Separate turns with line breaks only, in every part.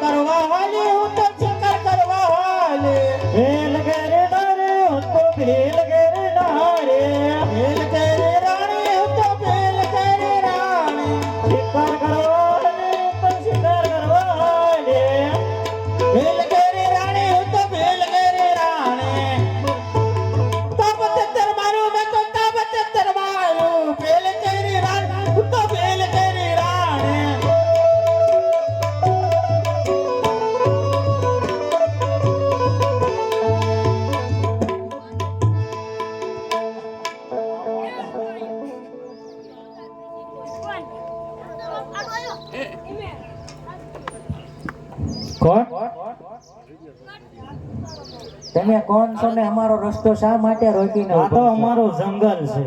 দরবার হয় કોણ?
તમે કોણ છો ને અમારો રસ્તો શા માટે રોકીને
આ તો અમારો જંગલ છે.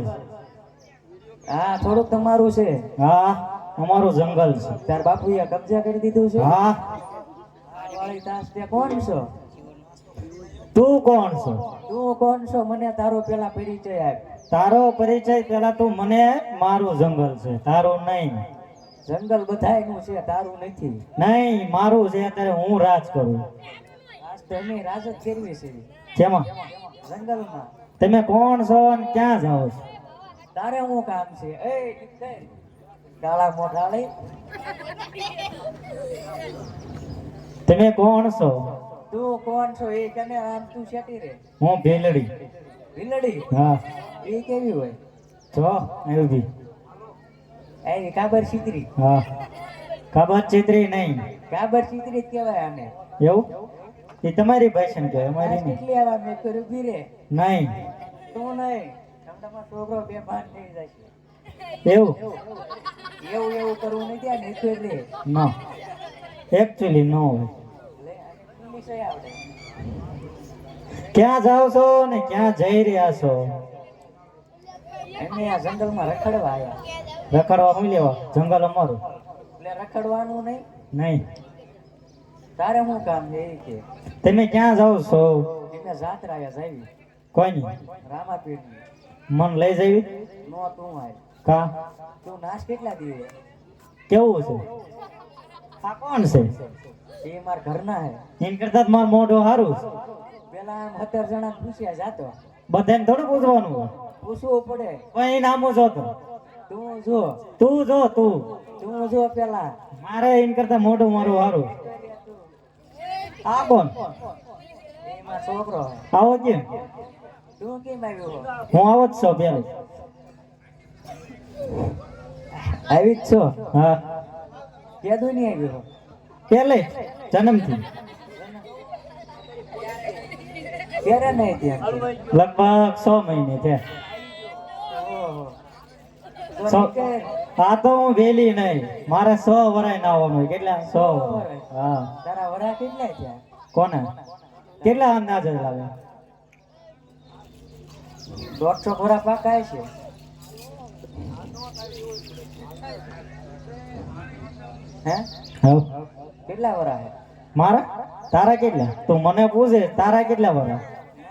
હા થોડુંક તમારું છે.
હા અમારું જંગલ છે.
તાર બાપુએ કબજા કરી દીધું છે?
હા.
વાળી તાસ તે કોણ છો?
તું કોણ છો?
તું કોણ છો? મને તારો પેલા પરિચય આપ.
તારો પરિચય પેલા તું મને મારું જંગલ છે તારું નહીં.
જંગલ બધાયનું છે તારું નથી.
નહીં મારું છે અત્યારે હું રાજ કરું.
આજ તો અમે રાજ જ કરવી છે.
જેમાં?
જંગલમાં.
તમે કોણ છો અને ક્યાં જાઓ છો?
તારે શું કામ છે? એ. કાળા મોઢા લઈ
તમે કોણ છો?
તું કોણ છો એ કને આમ તું શેટી રે?
હું ભેલડી.
ભીલડી?
હા.
એ કેવી હોય?
છો એવી
એ કાબર છીતરી
હા. કાબર ચિત્રી નહીં.
કાબર છીતરી જ કહેવાય આને.
એવું? એ તમારી ભાષણ કહેવાય અમારી નહીં.
કેટલી આવા મેં કર્યું ઊભી રે.
નહીં.
તું નહીં. તમારો છોકરો બેભાન થઈ જશે.
એવું?
એવું એવું કરવું નથી આ નીકળ લે
ન. એકચ્યુઅલી ન હોય
લે, આને ઇંગ્લિશ ય આવડે
ક્યાં જાઓ છો ને ક્યાં જઈ રહ્યા છો?
એમને આ જંગલમાં રખડવા આવ્યા.
રખડવા હું લેવા? જંગલ અમારું.
એટલે રખડવાનું નહીં.
નહીં.
તારે શું કામ છે કે?
તમે ક્યાં જાઓ છો?
એને જાત્રા આવ્યા જાવી.
કોઈની?
રામાપીરની.
મન લઈ જવી?
નો તું આય.
કા?
તું નાશ કેટલા દીવે
કેવું છે? આ કોણ છે?
એ માર ઘરના હે.
એમ કરતા જ મોઢો સારું
પેલા આમ સત્તર જણા પૂછ્યા જાતો.
બધાને થોડું પૂછવાનું.
પૂછવું પડે.
કોઈ નામું જો તો.
તું જો.
તું જો તું.
તું જો પેલા.
મારે એમ કરતા મોઢું મારું સારું આ કોણ?
એમાં છોકરો
આવો કેમ?
તું કેમ આવ્યો હો?
હું આવો જ છો પેલો
આવી જ છો?
હા.
કેદું નહીં આવ્યો
પેલે જન્મથી. લગભગ સો મહિને છે. આ તો હું વેલી નહીં. મારે સો વરાય ના આવવાનું હોય. કેટલા? સો
વરાય.
હા.
તારા વરા કેટલા ત્યાં
કોને? કેટલા અંદાજે લાવે?
દોઢસો વરા પાકાય છે. હે. કેટલા વરા હે?
મારા? તારા કેટલા? તું મને પૂછે તારા કેટલા વરા?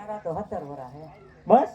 મારા તો સત્તર વરા હે.
બસ?